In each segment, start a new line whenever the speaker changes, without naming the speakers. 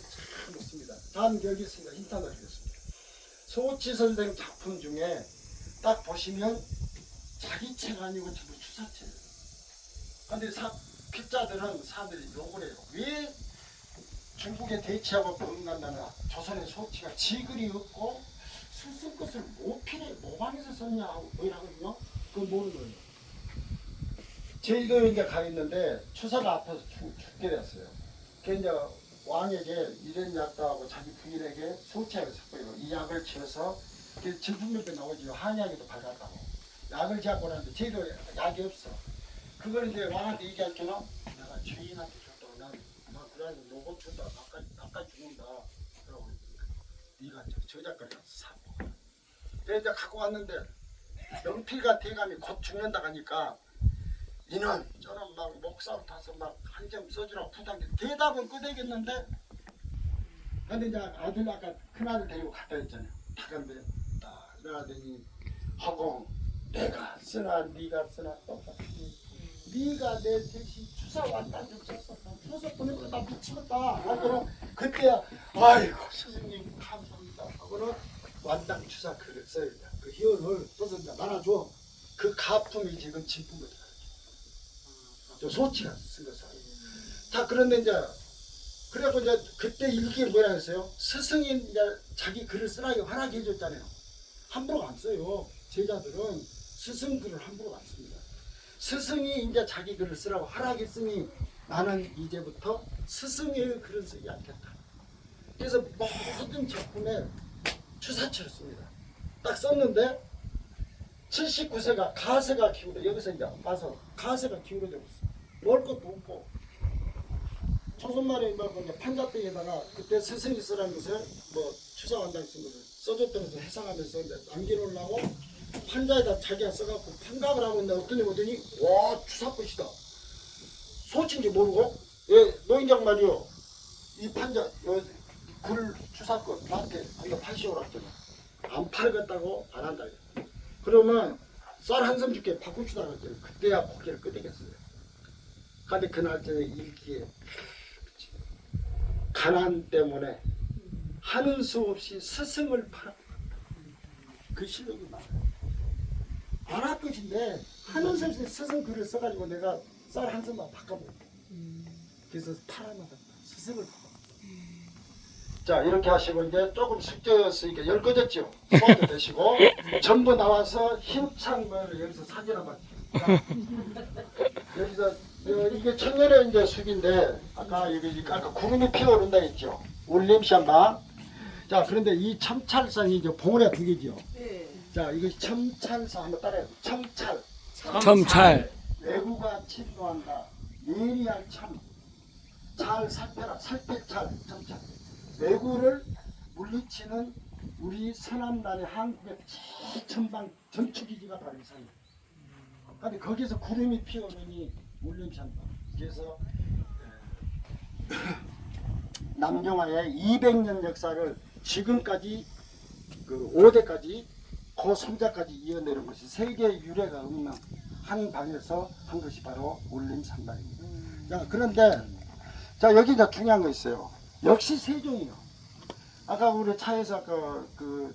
참 놓습니다. 다음 여기 있습니다. 인상을 드렸습니다. 소치 선생 작품 중에 딱 보시면 자기 책 아니고 전부 추사체예요. 근데 사, 피자들은 사람들이 욕을 해요. 왜 중국에 대치하고 병간다나 조선의 소치가 지글이 없고 쓸 것을 모필에 모방해서 썼냐 하고 뭐라거든요. 그건 모르는 거예요. 제주도에 이제 가 있는데 추사가 아파서 죽, 죽게 됐어요. 그 이제 왕에게 이런 약도 하고 자기 부인에게 소치약을 섞어요. 이 약을 그 진품명도 나오죠. 한약에도 발랐다고. 약을 지었고 나는데 제주도 약이 없어. 그걸 이제 왕한테 얘기할 때는 내가 주인한테 줬다고 난, 나 그래 요거 준다. 아까, 아까 죽는다. 그러고 네가 저 저작거리 가서 사 먹어. 그래서 이제 갖고 왔는데 명필과 대감이 곧 죽는다 하니까 이는 저는 막 목사로 타서 막 한 점 써주라고 부탁해 대답은 끄대겠는데 근데 이제 아들 아까 큰아들 데리고 갔다 했잖아요. 다 갔는데 딱 일어나더니 허공 내가 쓰나 네가 쓰나 똑같이 네가 내 대신 주사 완단 좀 썼어 주사 보내고 나 미치겠다. 하고는 그때 아이고 스승님 감사합니다. 하고는 완당 주사 글을 써야 돼. 그 희원을 써서 말아줘. 그 가품이 지금 진품을 저 소치가 쓴 것을. 자, 그런데 이제, 그래갖고 이제 그때 이게 뭐라 했어요? 스승이 이제 자기 글을 쓰라고 허락해 줬잖아요. 함부로 안 써요. 제자들은 스승 글을 함부로 안 씁니다. 스승이 이제 자기 글을 쓰라고 허락했으니 나는 이제부터 스승의 글을 쓰지 않겠다. 그래서 모든 작품에 추사체를 씁니다. 딱 썼는데 79세가 가세가 기울어 여기서 이제 와서 가세가 기울어져 있어. 먹을 것도 없고 초선말에 말고 이제 판자대에다가 그때 스승이 쓰라는 것을 뭐쓴 것을 써줬던 것을 해상하면서 남겨놓으려고 판자에다 자기가 써갖고 판각을 하고 있는데 어떤 애 보더니 와 추사꽃이다. 소친지 모르고 예 노인장 말이요 이 판자 요, 글 추사꽃 나한테 한번 팔시오라 했더니 안 팔겠다고 안 한다. 그러면 쌀 한 섬 줄게 바꾸시다 그랬더니 그때야 고개를 끄덕였어요. 근데 그날 저녁 일기에 가난 때문에 하는 수 없이 스승을 팔아 그 실력이 많아요. 안할 것인데 하는 수 없이 스승 글을 써가지고 내가 쌀한 섬만 바꿔버렸다. 그래서 팔아먹었다. 스승을 팔아. 자 이렇게 하시고 이제 조금 숙제였으니까 열 꺼졌죠. 소화도 되시고 전부 나와서 힘찬 걸 여기서 사진 한번. 여기서 어, 이게 천년의 이제 숲인데 아까 여기 아까 구름이 피어오른다 했죠. 울림시 한방. 자 그런데 이 첨찰산이 이제 봉우리가 두 개죠. 자 이거 첨찰산 한번 따라해요. 첨찰.
첨찰.
외구가 침노한다. 예리한 참. 잘 살펴라. 살필찰. 첨찰. 외구를 물리치는 우리 서남단의 한국의 최첨방 전투기지가 바로 이 산이에요. 근데 거기서 구름이 피어오르니 울림산다. 그래서 에, 남경화의 200년 역사를 지금까지 그 5대까지 고 성자까지 이어내는 것이 세계 유래가 없는 한 방에서 한 것이 바로 울림산단입니다. 자 그런데 자 여기 이제 중요한 거 있어요. 역시 세종이요. 아까 우리 차에서 아까 그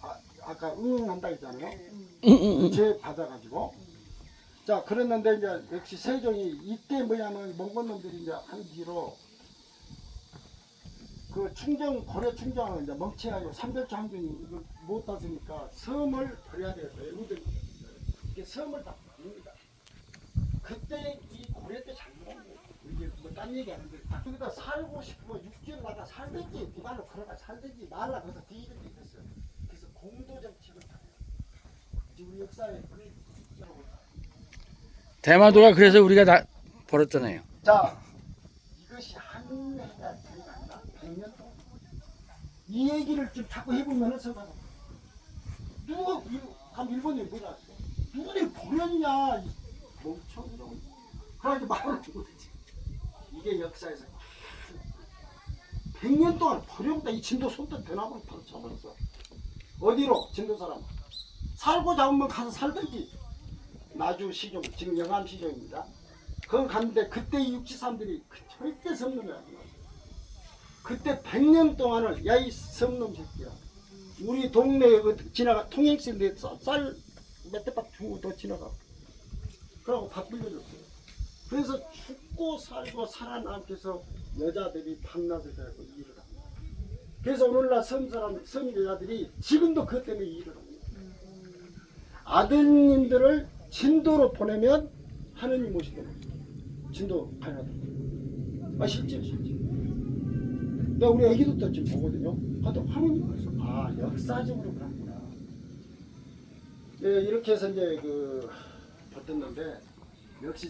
아, 아까 응응한다 했잖아요. 죄 받아가지고 자 그랬는데 이제 역시 세종이 이때 뭐냐면 몽골 놈들이 이제 한 뒤로 그 충정 고려 충정을 이제 멍청하고 삼별초 항쟁이 이걸 못 따으니까 섬을 버려야 돼요. 외국들 이게 섬을 다 버립니다. 그때 이 고려 때 잘못한 거예요. 이게 뭐딴 얘기 하는데 여기다 살고 싶으면 육지를 나가 살든지 비발로 걸어가 살든지 말라 거기서 뒤지든지 됐어요. 그래서 공도 정책을 다 해요. 지금 우리 역사에 있더라고요.
대마도가 그래서 우리가 다 버렸잖아요.
자, 이것이 한 해가 되가 아니라 100년 동안. 이 얘기를 좀 자꾸 해보면은 서가 누가 이- 한 했어? 누구를 버렸냐? 이 멍청이라고. 그러니까 말을 못했지. 이게 역사에서 100년 동안 버려보다 이 진도 손톱 변화만 바로 쳐버렸어. 어디로? 진도 사람. 살고 잡으면 가서 살든지. 나주 시종, 지금 영암 시종입니다. 거기 갔는데 그때 이 육지 사람들이 그 절대 섬는 거야. 그때 100년 동안을 야 이 섬놈 새끼야 우리 동네에 그 지나가 통행선인데 쌀몇 대박 주고 더 지나가 그러고 밥 빌려줬어요 그래서 죽고 살고 살아남기 위해서 여자들이 밤낮을 배고 일을 합니다 그래서 오늘날 섬 사람 섬 여자들이 지금도 그것 때문에 일을 합니다 아드님들을 진도로 보내면 하느님 오시더라고요 진도 가야 돼. 아 실제 실제. 나 우리 애기도 때 지금 보거든요. 하도 하느님 그래서 아 역사적으로 그렇구나. 예, 이렇게 해서 이제 그 버텼는데 역시